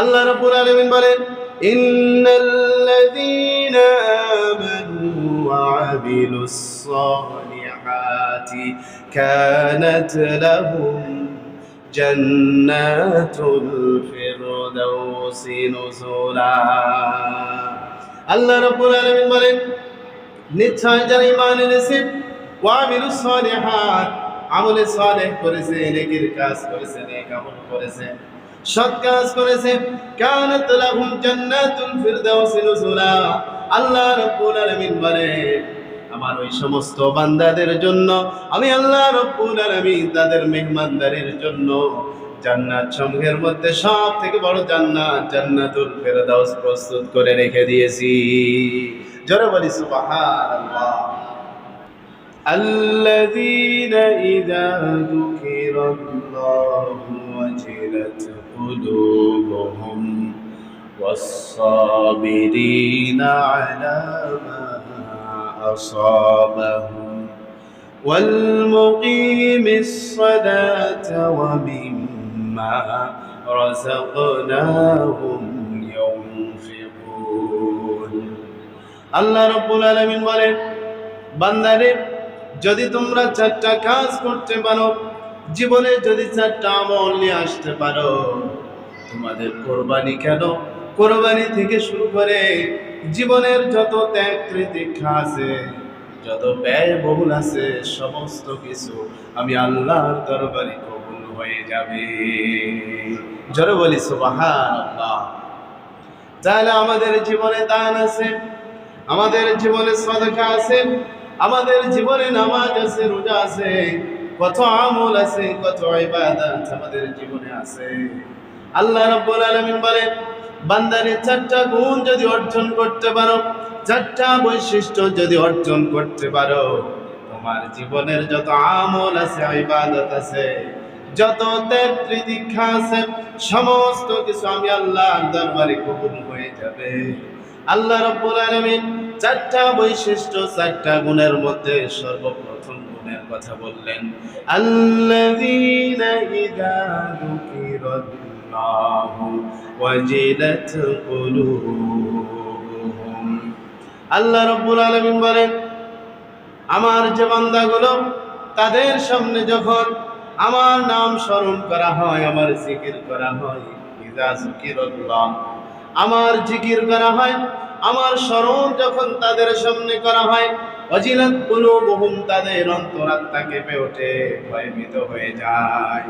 আল্লাহ রাব্বুল আলামিন বলেন, ইন্নাল্লাযীনা আমানু ওয়া আমিলুস সালিহাতি কানাত লাহুম জান্নাতুল ফিরদাউসি নুজুলা। আল্লাহ রাব্বুল আলামিন বলেন, নিশ্চয় যারা ঈমান এনেছে ওয়া আমিলুস সালিহাত, আমলে সালেহ করেছে, নেকির কাজ করেছে, নেক আমল করেছে। সৎ কাজ করেছে কানাত লাহুম জান্নাতুল ফিরদাউস নুজুলা আল্লাহ রাব্বুল আলামিন বলেন আমার ওই সমস্ত বান্দাদের জন্য আমি আল্লাহ রাব্বুল আলামিন তাদের মেহমানদারির জন্য জান্নাত সমূহের মধ্যে সব থেকে বড় জান্নাত জান্নাতুল ফেরদাউস প্রস্তুত করে রেখে দিয়েছি জোরে বলি সুবহানাল্লাহ الذين إذا ذكر الله وجلت قلوبهم والصابرين على ما أصابهم والمقيم الصلاة ومما رزقناهم ينفقون الله رب العالمين বলেন বান্দারে যদি তোমরা চারটা কাজ করতে পারো জীবনে যদি চারটা আমল নিয়ে আসতে পারো তোমাদের কোরবানি কেন? কোরবানি থেকে শুরু করে জীবনের যত ত্যাগ প্রতীক্ষা আছে, যত ব্যয় বহুল আছে, সমস্ত কিছু আমি আল্লাহর দরবারে কবুল হয়ে যাবে। জোরে বলি, সুবহানাল্লাহ। তাহলে আমাদের জীবনে দান আছে, আমাদের জীবনে সদকা আছে, আমাদের জীবনে নামাজ আছে, রোজা আছে, কত আমল আছে, কত ইবাদত আমাদের জীবনে আছে। আল্লাহ রাব্বুল আলামিন বলেন, বান্দারে চারটা গুণ যদি অর্জন করতে পারো, চারটা বৈশিষ্ট্য যদি অর্জন করতে পারো, তোমার জীবনের যত আমল আছে, ইবাদত আছে, যত ত্যাগ দীক্ষা আছে, সমস্ত কিছু আমি আল্লাহর দরবারে কবুল হয়ে যাবে। আল্লাহ রাব্বুল আলামিন চারটা বৈশিষ্ট্য, চারটা গুণের মধ্যে সর্বপ্রথম গুণের কথা বললেন, আল্লাযীনা ইযা যুকিরাল্লাহু ওয়াজিলাত কুলুবুহুম আল্লাহ রাব্বুল আলামিন আমার যে বান্দাগুলো, তাদের সামনে যখন আমার নাম স্মরণ করা হয়, আমার জিকির করা হয় আমার জিকির করা হয়, আমার স্মরণ যখন তাদের সামনে করা হয় অজিলাত বহুম তাদের অন্তরাত্মা কেঁপে ওঠে, ভয়ভীত হয়ে যায়।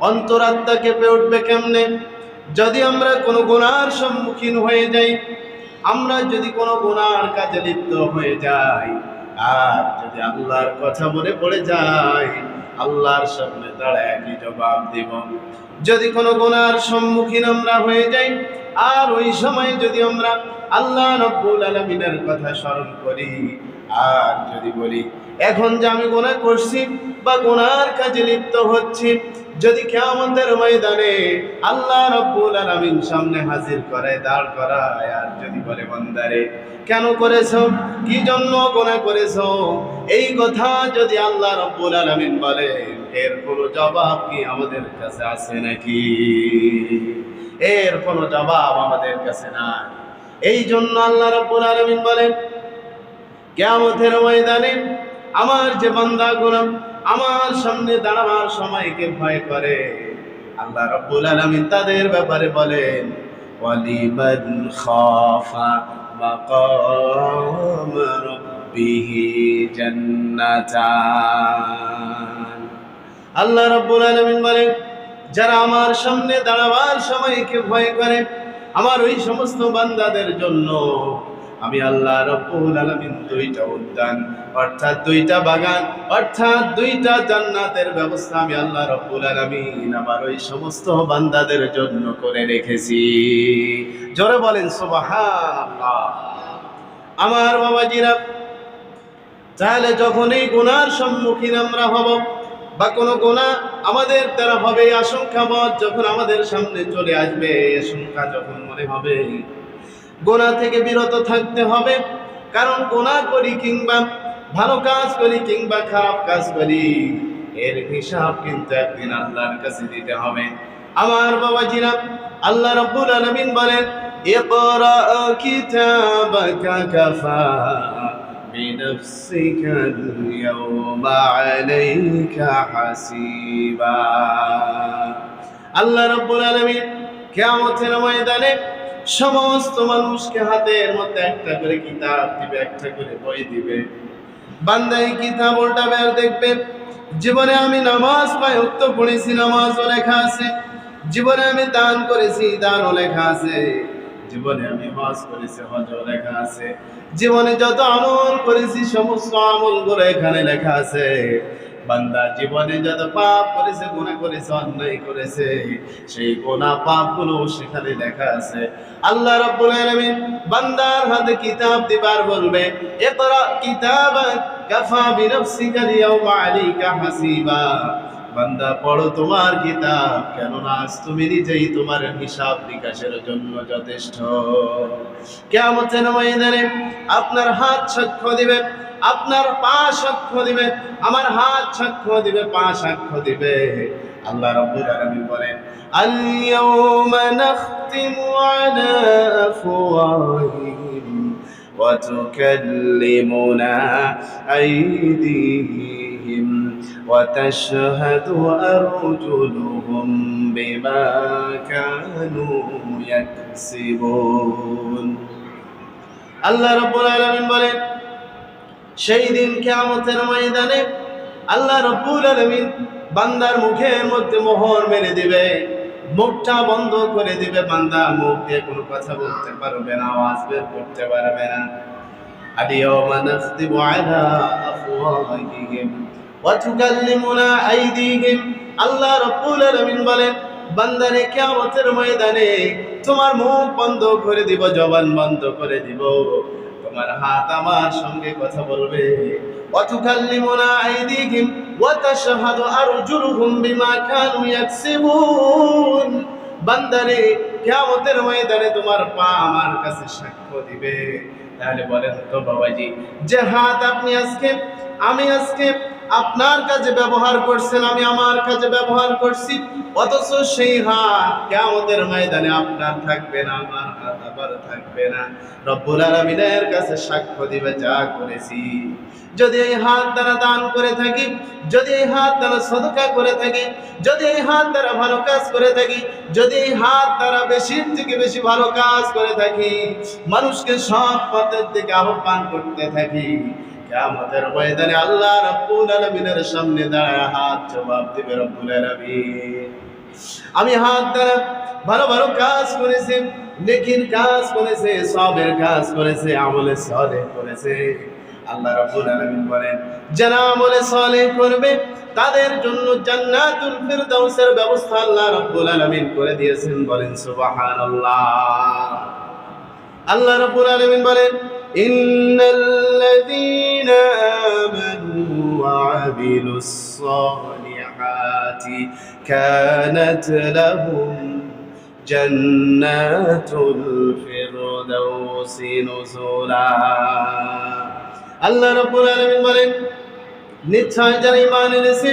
অন্তরাত্মা কেঁপে উঠবে কেমনে? যদি আমরা কোনো গুনার সম্মুখীন হয়ে যাই, আমরা যদি কোনো গুনার কাজে লিপ্ত হয়ে যাই, আর যদি আল্লাহর কথা মনে পড়ে যায়, আল্লাহর সামনে দাঁড়ায় কি জবাব দিব। যদি কোনো গুনার সম্মুখীন আমরা হয়ে যাই, আর ওই সময় যদি আমরা আল্লাহ রব্বুল আলমিনের কথা স্মরণ করি, আর যদি বলি, এখন যে আমি গোনা করছি বা গোনার কাজে লিপ্ত হচ্ছি যদি কেমতের ময়দানে আল্লাহ রব্বুল আলমিন সামনে হাজির করে দাঁড় করায়, আর যদি বলে, বন্দারে, কেন করেছ? কি জন্য গোনা করেছ? এই কথা যদি আল্লাহ রব্বুল আলমিন বলে, এর কোনো জবাব কি আমাদের কাছে আছে নাকি? এর কোনো জবাব আমাদের কাছে নাই। এই জন্য আল্লাহ রব্বুল আলমিন বলেন, কেয়ামতের ময়দানে আমার যে বান্দা গুলাম আমার সামনে দাঁড়াবার সময়কে ভয় করে? আল্লাহ রব্বুল আলমিন তাদের ব্যাপারে বলেন আল্লাহ রব্বুল আলমিন বলেন, যারা আমার সামনে দাঁড়াবার সময়কে ভয় করে? আমার ওই সমস্ত বান্দাদের জন্য আমি আল্লাহ রব্বুল আলামিন দুইটা উদ্যান, অর্থাৎ দুইটা বাগান, অর্থাৎ দুইটা জান্নাতের ব্যবস্থা আমি আল্লাহ রব্বুল আলামিন আমার ওই সমস্ত বান্দাদের জন্য করে রেখেছি। জোরে বলেন, সুবহানাল্লাহ। আমার বাবাজিরা, তাহলে যখন এই গুনার সম্মুখীন আমরা হব বা কোনো গোনা আমাদের দ্বারা হবে এই আশঙ্কাবোধ যখন আমাদের সামনে চলে আসবে আশঙ্কা যখন মনে হবে গোনা থেকে বিরত থাকতে হবে কারণ গোনা করি কিংবা ভালো কাজ করি কিংবা খারাপ কাজ করি এর হিসাব কিন্তু একদিন আল্লাহর কাছে দিতে হবে আমার বাবাজিরা আল্লাহ রাব্বুল আলামিন বলেন ইকরা কিতাবাকা কাফা بنفسك اليوم عليك حسيبا আল্লাহ রাব্বুল আলামিন কিয়ামতের ময়দানে সমস্ত মানুষকে হাতের মধ্যে একটা করে কিতাব দিবে, একটা করে বই দিবে। বান্দা এই কিতাব উল্টাবে আর দেখবে, জীবনে আমি নামাজ পাই, উক্ত পড়েছি, নামাজও লেখা আছে। জীবনে আমি দান করেছি, দানও লেখা আছে। জীবনে আমি হজ করেছি, হজও লেখা আছে। জীবনে যত আমল করেছি, সমস্ত আমলগুলো এখানে লেখা আছে। বান্দা জীবনে যত পাপ করেছে গুনাহ করেছে, অন্যায় করেছে, সেই গুনাহ পাপগুলো সেখানে লেখা আছে। আল্লাহ রাব্বুল আলামিন বান্দার হাতে কিতাব দিবার বলবে, ইকরা কিতাবাক কাফা বিনফসিকা আল-ইয়াওমা আলাইকা হাসিবা। বান্দা, পড়ো তোমার কিতাব, কেননা আজ তুমি নিজেই তোমার হিসাব নিকাশের জন্য যথেষ্ট। কেমতের ময়দানে আপনার হাত সাক্ষ্য দিবে আপনার পা সাক্ষ্য দিবে, আমার হাত সাক্ষ্য দিবে, পা সাক্ষ্য দিবে। আল্লাহ রব্বুল আলামিন বলেন, আল-ইয়াউমা নাখতিমু আলা আফওয়াহিহিম ওয়া তুকাল্লিমুনা আইদিহিম ওয়া তাশহাদু আরজুলুহুম বিমা কানু ইয়াকসিবুন। আল্লাহ রাব্বুল আলামিন বলেন সেই দিন কিয়ামতের ময়দানে আল্লাহ রব্বুল আলামিন বান্দার মুখের মধ্যে মোহর মেরে দিবে মুখটা বন্ধ করে দিবে বান্দা মুখ দিয়ে কোনো কথা বলতে পারবে না আওয়াজ বের করতে পারবে না اليوم نختم على أفواههم وتكلمنا أيديهم আল্লাহ রব্বুল আলামিন বলেন বান্দারে কিয়ামতের ময়দানে তোমার মুখ বন্ধ করে দিব জবান বন্ধ করে দিব তোমার হাত আমার সঙ্গে কথা বলবে। অতুকাল্লিমুনা আইদিহিম ওয়া তাশহাদু আরজুলুহুম বিমা কানু ইয়াকসিবুন। বান্দারে, কিয়ামতের ময়দানে তোমার পা আমার কাছে সাক্ষ্য দিবে। তাহলে বলেন তো বাবাজি, যে হাত আপনি আজকে, আমি আজকে আপনার কাজে ব্যবহার করছেন, আমি আমার কাছে ব্যবহার করছি, অথচ সেই হাত কেমতের ময়দানে আপনার থাকবে না, আমার হাত আবার থাকবে না। রব্বুল আলমিনের কাছে সাক্ষ্য দিবে, যা করেছি। যদি এই হাত দ্বারা দান করে থাকি, যদি এই হাত দ্বারা সদকা করে থাকি, যদি এই হাত দ্বারা ভালো কাজ করে থাকি, যদি এই হাত দ্বারা বেশি থেকে বেশি ভালো কাজ করে থাকি, মানুষকে সৎ পথের দিকে আহ্বান করতে থাকি। কিয়ামতের ময়দানে আল্লাহ রাব্বুল আলামিনের সামনে দাঁড়ায় হাত জবাব দিবে রব্বুল আলামিন। আমি হাত দ্বারা ভালো ভালো কাজ করেছি, নেকির কাজ করেছে, সবের কাজ করেছে, আমলে সলে করেছে। আল্লাহ রাব্বুল আলামিন বলেন, যারা আমলে সলে করবে, তাদের জন্য জান্নাতুল ফিরদাউসের ব্যবস্থা আল্লাহ রাব্বুল আলামিন করে দিয়েছেন বলেন সুবহানাল্লাহ। আল্লাহ রাব্বুল আলামিন বলেন ইন্নাল্লাযীনা আমানু ওয়া আমিলুস সালিহাতি কানাত লাহুম জান্নাতুল ফিরদাউসি নুজুলা আল্লাহ রাব্বুল আলামিন বলেন, নিশ্চয় যারা ঈমান এনেছে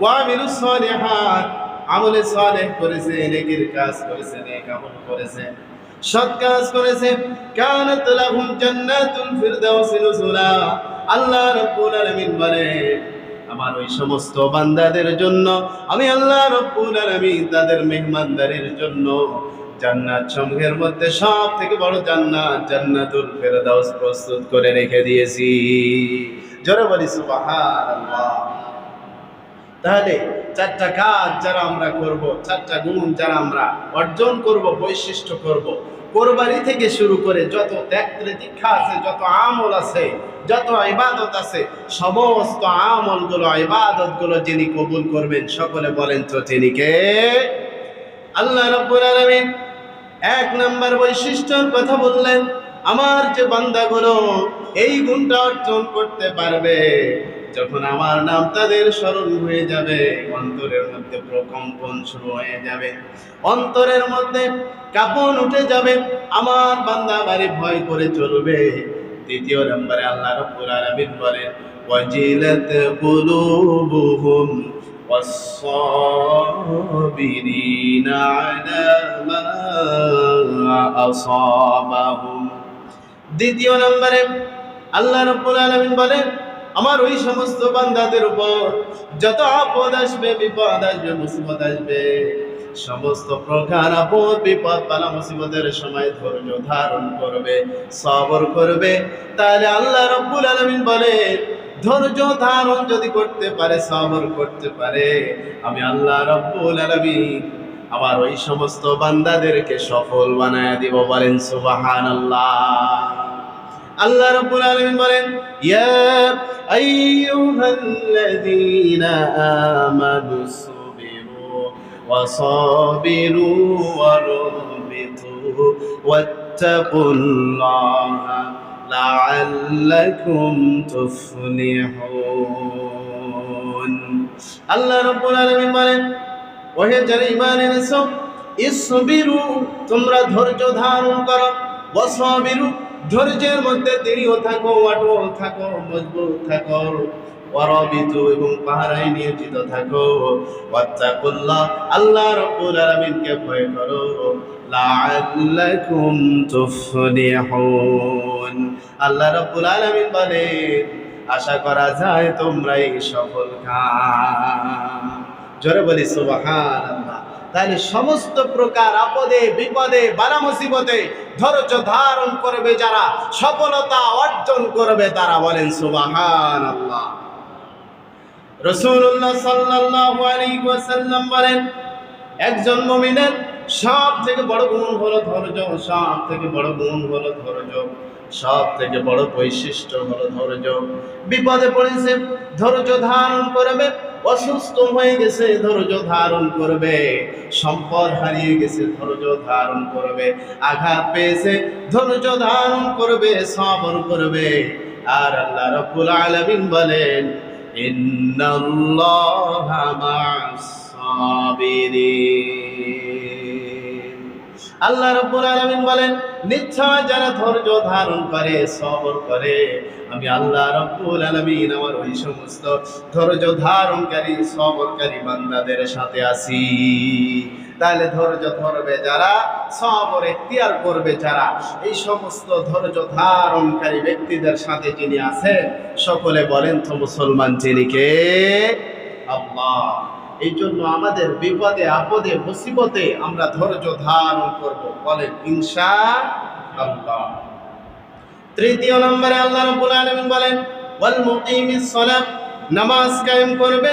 ওয়া আমিলুস সালিহাত, আমলে সালেহ করেছে, নেকির কাজ করেছে, নেক আমল করেছে সৎ কাজ করেছে কানাত আল্লাহ রাব্বুল আলামিন বলে, আমার ওই সমস্ত বান্দাদের জন্য, আমি আল্লাহ রাব্বুল আলামিন তাদের মেহমানদারির জন্য জান্নাত সমূহের মধ্যে সব থেকে বড় জান্নাত, জান্নাতুল ফেরদাউস প্রস্তুত করে রেখে দিয়েছি। জোরে বলি, সুবহানাল্লাহ। তাহলে চারটা কাজ যারা আমরা করব, চারটা গুণ যারা আমরা অর্জন করব, বৈশিষ্ট্য করব, কোরবানি থেকে শুরু করে যত ত্যাগের দীক্ষা আছে, যত আমল আছে, যত ইবাদত আছে, সমস্ত আমলগুলো, ইবাদতগুলো যিনি কবুল করবেন, সকলে বলেন তো তিনি কে? আল্লাহ রাব্বুল আলামিন এক নাম্বার বৈশিষ্ট্যর কথা বললেন, আমার যে বান্দাগুলো এই গুণটা অর্জন করতে পারবে যখন আমার নাম তাদের স্মরণ হয়ে যাবে অন্তরের মধ্যে প্রকম্পন শুরু হয়ে যাবে অন্তরের মধ্যে কাপন উঠে যাবে আমার বান্দা বাড়ি ভয় করে চলবে দ্বিতীয় নম্বরে আল্লাহ রব্বুল আলামিন বলেন ওয়াজিলাত কুলুবুহুম والصابرين على ما أصابهم দ্বিতীয় নম্বরে আল্লাহ রব্বুল আলামিন বলেন আমার ওই সমস্ত বান্দাদের উপর যত আপদ আসবে, বিপদ আসবে, মুসিবত আসবে, সমস্ত প্রকার আপদ, বিপদ পালা মুসিবতের সময় ধৈর্য ধারণ করবে, সবর করবে। তাহলে আল্লাহ রব্বুল আলমিন বলেন, ধৈর্য ধারণ যদি করতে পারে, সবর করতে পারে। আমি আল্লাহ রব্বুল আলমিন আমার ওই সমস্ত বান্দাদেরকে সফল বানায় দিব, বলেন সুবহানাল্লাহ। আল্লাহ রাব্বুল আলামিন বলেন, ইয়া আইয়ুহাল্লাযীনা আমানু সুবিরু ওয়াসাবিরু ওয়ারবিতু ওয়াত্তাকুল্লাহা লাআল্লাকুম তুফলিহুন। আল্লাহ রাব্বুল আলামিন বলেন, ওহে যারা ঈমান এনেছো, ইসবিরু, তোমরা ধৈর্য ধারণ করো। ওয়াসাবিরু ধৈর্যের মধ্যে দৃঢ় থাকো অটল থাকো, মজবুত থাকো ওয়ারাবিতু এবং পাহারায় নিয়োজিত থাকো। ওয়াত্তাকুল্লাহ, আল্লাহ রাব্বুল আলামিনকে ভয় করো। লাআল্লাকুম তুফলিহুন। আল্লাহ রাব্বুল আলামিন বলেন, আশা করা যায় তোমরাই সফল কাম জোরে বলি, সুবহানাল্লাহ। তাহলে সমস্ত প্রকার আপদে, বিপদে বালা মুসিবতে ধৈর্য ধারণ করবে যারা, সফলতা অর্জন করবে তারা বলেন সুবাহান আল্লাহ রসুল্লাহ সাল্লাল্লাহু আলাইহি ওয়াসাল্লাম বলেন, একজন মুমিনের সব থেকে বড় গুণ হলো ধৈর্য সব থেকে বড় গুণ হলো ধৈর্য সব থেকে বড় বৈশিষ্ট্য হলো ধৈর্য। বিপদে পড়েছে, ধৈর্য ধারণ করবে অসুস্থ হয়ে গেছে, ধৈর্য ধারণ করবে। সম্পদ হারিয়ে গেছে, ধৈর্য ধারণ করবে। আঘাত পেয়েছে, ধৈর্য ধারণ করবে, সবর করবে। আর আল্লাহ রাব্বুল আলামিন বলেন, ইন্নাল্লাহা মা'আস সাবিরিন আল্লাহ রাব্বুল আলামিন বলেন, নিশ্চয় যারা ধৈর্য ধারণ করে, সবর করে, আমি আল্লাহ রাব্বুল আলামিন আমার ওই সমস্ত ধৈর্য ধারণকারী, সবরকারী বান্দাদের সাথে আছি। তাহলে ধৈর্য ধরবে যারা, সবর এখতিয়ার করবে যারা, এই সমস্ত ধৈর্য ধারণকারী ব্যক্তিদের সাথে যিনি আছেন, সকলে বলেন তো মুসলমান যিনি কে? আল্লাহ। এই জন্য আমাদের বিপদে, আপদে, মুসিবতে আমরা ধৈর্য ধারণ করব। বলেন ইনশা আল্লাহ তৃতীয় নম্বরে আল্লাহ রাব্বুল আলামিন বলেন, ওয়াল মুকিমিস সালাত নামাজ কায়েম করবে,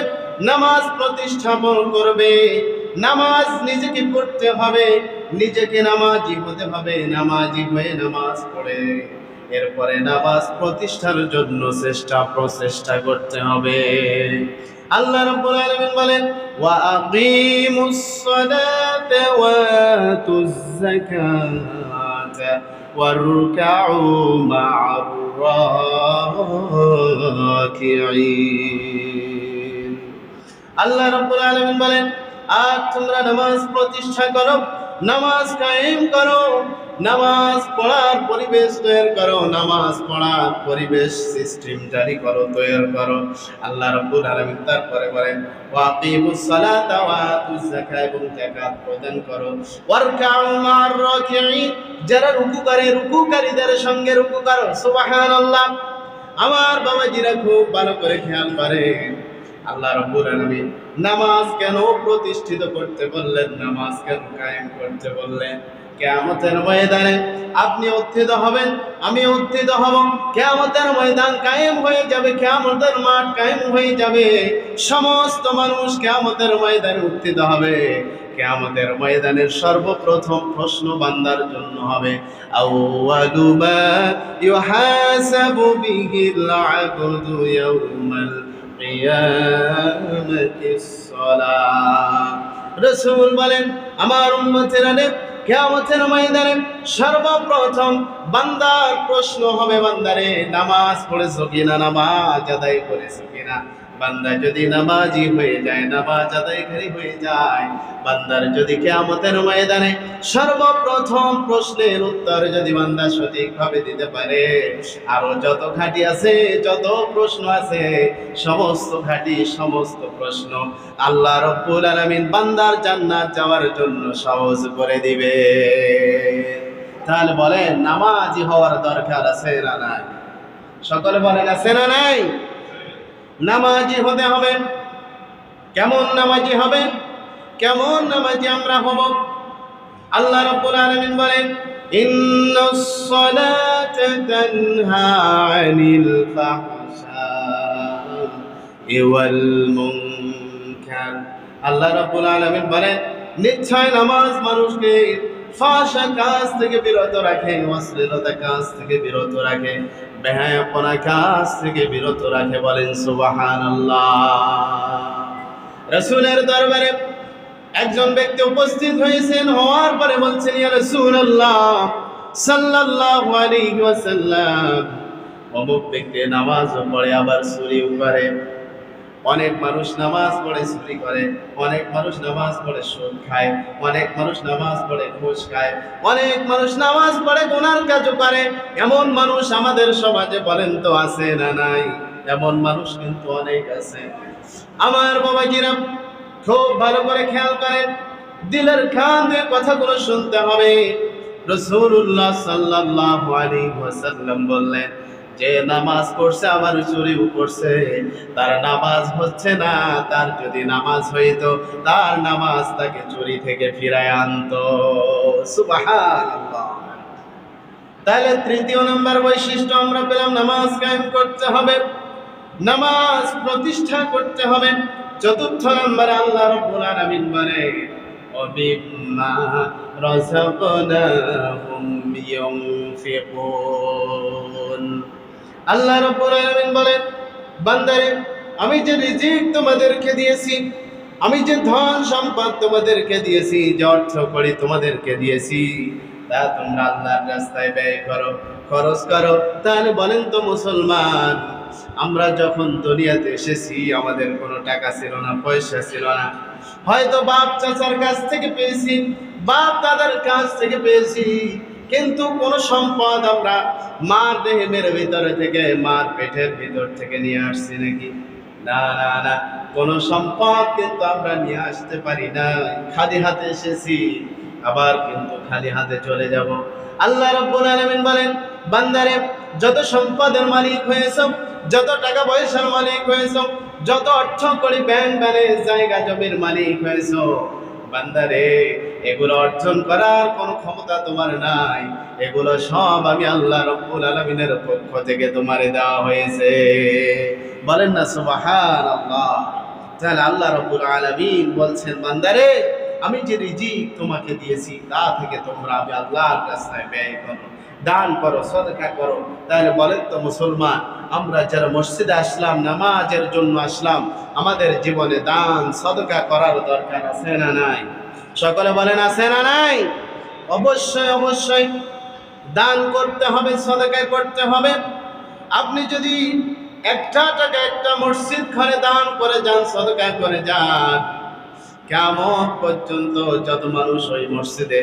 নামাজ প্রতিষ্ঠাপন করবে, নামাজ নিজেকে পড়তে হবে, নিজেকে নামাজি হতে হবে, নামাজি হয়ে নামাজ পড়ে। এরপরে নামাজ প্রতিষ্ঠার জন্য চেষ্টা, প্রচেষ্টা করতে হবে। আল্লাহ রাব্বুল আলামিন বলেন, ওয়া আকিমুস সালাতা ওয়া আতুজ যাকাতা ওয়ারকাউ মা'আর রাকিঈন আল্লাহ রাব্বুল আলামিন বলেন, আর তোমরা নামাজ প্রতিষ্ঠা করো, নামাজ কায়েম করো নামাজ পড়ার পরিবেশ তৈরি করো, নামাজ পড়ার পরিবেশ সিস্টেম জারি করো, তৈরি করো। আল্লাহ রাব্বুল আলামিন তারপরে বলেন ওয়াকিমুস সালাতা ওয়া আতুজ যাকাত এবং যাকাত প্রদান করো। ওয়ারকাউ মা'আর রাকিঈন যারা রুকু করে, রুকুকারীদের সঙ্গে রুকু করো। সুবহানাল্লাহ। আমার বাবাজিরা খুব ভালো করে খেয়াল করেন। আল্লাহ রাব্বুল আলামিন নামাজ কেন প্রতিষ্ঠিত করতে বললেন? নামাজ কেন কায়েম করতে বললেন? কেয়ামতের ময়দানে আপনি উত্থিত হবেন, আমি উত্থিত হব। কেয়ামতের ময়দান কায়েম হয়ে যাবে, কেয়ামতের মাঠ কায়েম হয়ে যাবে। সমস্ত মানুষ কেয়ামতের ময়দানে উত্থিত হবে। কেয়ামতের ময়দানের সর্বপ্রথম প্রশ্ন বান্দার জন্য হবে রাসূল বলেন, আমার উম্মতেরা নে কিয়ামতের ময়দানে সর্বপ্রথম বান্দার প্রশ্ন হবে বান্দারে নামাজ পড়েছো কিনা? নামাজ আদায় করেছ কিনা? বান্দা যদি নামাজি হয়ে যায়, নামাজ আদায়কারী হয়ে যায়, বান্দার যদি কেয়ামতের ময়দানে সর্বপ্রথম প্রশ্নের উত্তর যদি বান্দা সঠিকভাবে দিতে পারে, আরও যত ঘাটি আছে, যত প্রশ্ন আছে, সমস্ত ঘাটি, সমস্ত প্রশ্ন আল্লাহ রব্বুল আলামিন বান্দার জান্নাত যাওয়ার জন্য সহজ করে দিবে। তাহলে বলেন, নামাজি হওয়ার দরকার আছে না নাই? সকলে বলেন, আছে না নাই? নামাজি হতে হবে। কেমন নামাজি হবে? কেমন নামাজি আমরা হব? আল্লাহ রাব্বুল আলামিন বলেন সালাতা তানহা আনিল ফাহশাই ওয়াল মুনকার। আল্লাহ রাব্বুল আলামিন বলেন, নিশ্চয় নামাজ মানুষকে ফাঁসা কাজ থেকে বিরত রাখে অশ্লীলতা কাজ থেকে বিরত রাখে বেহায়াপনা কাজ থেকে বিরত রাখে বলেন সুবাহান রসুলের দরবারে একজন ব্যক্তি উপস্থিত হয়েছেন, হওয়ার পরে বলছেন, ইয়া রাসূলুল্লাহ সাল্লাল্লাহু আলাইহি ওয়াসাল্লাম। অমুক ব্যক্তি নামাজ পড়ে, আবার চুরিও করে অনেক মানুষ নামাজ পড়ে চুরি করে, অনেক মানুষ নামাজ পড়ে সুদ খায়, অনেক মানুষ নামাজ পড়ে ঘুষ খায়, অনেক মানুষ নামাজ পড়ে গুনার কাজও করে। এমন মানুষ আমাদের সমাজে বলেন তো আছে না নাই? এমন মানুষ কিন্তু অনেক আছে। আমার বাবাজিরা খুব ভালো করে খেয়াল করেন, দিলের খান কথাগুলো শুনতে হবে। রসুল্লাহ সাল্লাল্লাহু আলাইহি ওয়াসাল্লাম বললেন যে নামাজ পড়ছে আমার চুরিও করছে। তার নামাজ হচ্ছে না, তার যদি নামাজ হইত, তার নামাজ তাকে চুরি থেকে ফিরায় আনত। তাহলে তৃতীয় নম্বর বৈশিষ্ট্য আমরা পেলাম, নামাজ কায়েম করতে হবে, নামাজ প্রতিষ্ঠা করতে হবে। চতুর্থ নম্বরে আল্লাহ রব্বুল আলামিন বলে ومما আল্লাহ রাব্বুল আলামিন বলেন, বান্দারে, আমি যে রিজিক তোমাদেরকে দিয়েছি, আমি যে ধন সম্পদ তোমাদেরকে দিয়েছি, যে অর্থ করি তোমাদেরকে দিয়েছি, তা তোমরা আল্লাহর রাস্তায় ব্যয় করো, খরচ করো। তাহলে বলেন তো মুসলমান, আমরা যখন দুনিয়াতে এসেছি, আমাদের কোনো টাকা ছিল না, পয়সা ছিল না। হয়তো বাপ চাচার কাছ থেকে পেয়েছি, বাপ দাদার কাছ থেকে পেয়েছি কিন্তু কোন সম্পদ আমরা মার দেহের ভিতরে থেকে, মার পেটের ভিতর থেকে নিয়ে আসছি নাকি? না না না। কোন সম্পদ কিন্তু আমরা নিয়ে আসতে পারি না। খালি হাতে এসেছি, আবার কিন্তু খালি হাতে চলে যাব। আল্লাহ রাব্বুল আলামিন বলেন, বান্দারে, যত সম্পদের মালিক হয়েছ, যত টাকা পয়সার মালিক হয়েছ, যত অর্থ করি ব্যাংক ব্যালেন্স, জায়গা জমির মালিক হয়েছ বান্দারে, এগুলো অর্জন করার কোনো ক্ষমতা তোমার নাই। এগুলো সব আমি আল্লাহ রব্বুল আলমিনের পক্ষ থেকে তোমারে দেওয়া হয়েছে। বলেন না সুবাহান আল্লাহ তাহলে আল্লাহ রব্বুল আলমিন বলছেন, বান্দারে, আমি যে রিজিক তোমাকে দিয়েছি, তা থেকে তোমরা আমি আল্লাহর রাস্তায় ব্যয় করো, দান করো, সদকা করো। তাহলে বলেন তো মুসলমান আমরা যারা মসজিদে আসলাম, নামাজের জন্য আসলাম, আমাদের জীবনে দান, সদকা করার দরকার আছে না নাই? সকলে বলেন, আছে না নাই? অবশ্যই অবশ্যই। দান করতে হবে সদকা করতে হবে। আপনি যদি একটা টাকা একটা মসজিদ ঘরে দান করে যান সদকা করে যান। কেমন পর্যন্ত যত মানুষ ওই মসজিদে,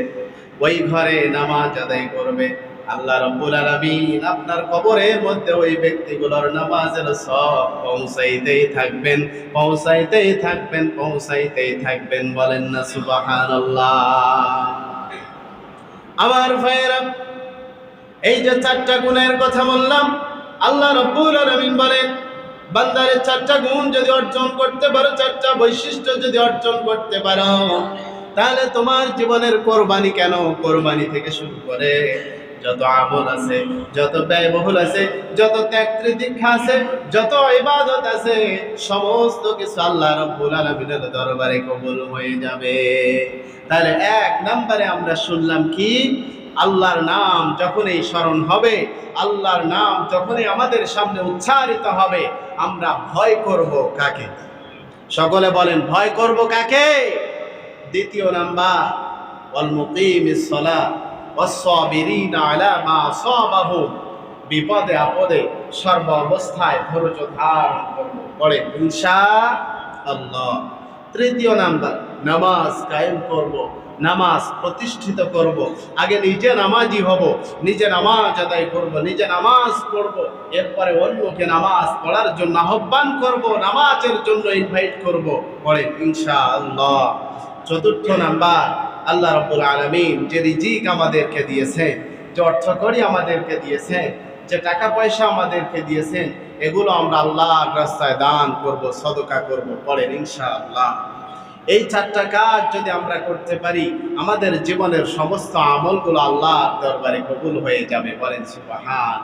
ওই ঘরে নামাজ আদায় করবে। আল্লাহ রব্বুল আলামিন আপনার কবরের মধ্যে ওই ব্যক্তিগুলোর নামাজের সব পৌঁছাইতেই থাকবেন পৌঁছাইতেই থাকবেন পৌঁছাইতেই থাকবেন বলেন না সুবহানাল্লাহ। আমার ভাইয়েরা, এই যে চারটা গুণের কথা বললাম, আল্লাহ রব্বুল আলামিন বলেন বান্দারের চারটা গুণ যদি অর্জন করতে পারো, চারটা বৈশিষ্ট্য যদি অর্জন করতে পারো, তাহলে তোমার জীবনের কোরবানি কেন? কোরবানি থেকে শুরু করে যত আমল আছে, যত ব্যয়বহুল আছে, যত ত্যাগ দীক্ষা আছে, যত ইবাদত আছে, সমস্ত কিছু আল্লাহ রব্বুল আলামিনের দরবারে কবুল হয়ে যাবে। তাহলে এক নম্বরে আমরা শুনলাম কি? আল্লাহর নাম যখনই স্মরণ হবে, আল্লাহর নাম যখনই আমাদের সামনে উচ্চারিত হবে, আমরা ভয় করব কাকে? সকলে বলেন, ভয় করব কাকে? দ্বিতীয় নাম্বার, ওয়াল মুকিমিস বিপদে আপদে সর্ব অবস্থায় ধৈর্য ধারণ পড়ে ইনশা আল্লাহ। তৃতীয় নাম্বার, নামাজ কায়েম করব, নামাজ প্রতিষ্ঠিত করব। আগে নিজে নামাজি হব, নিজে নামাজ আদায় করব, নিজে নামাজ পড়ব। এরপরে অন্যকে নামাজ পড়ার জন্য আহ্বান করব, নামাজের জন্য ইনভাইট করব। পড়ে ইনশা আল্লাহ। চতুর্থ নাম্বার আল্লাহ রব্বুল আলমিন যে রিজিক আমাদেরকে দিয়েছেন যে অর্থকড়ি আমাদেরকে দিয়েছেন যে টাকা পয়সা আমাদেরকে দিয়েছেন এগুলো আমরা আল্লাহ রাস্তায় দান করব, সদকা করব পরে ইনশা আল্লাহ এই চারটা কাজ যদি আমরা করতে পারি, আমাদের জীবনের সমস্ত আমলগুলো আল্লাহর দরবারে কবুল হয়ে যাবে, বলেন সুবহান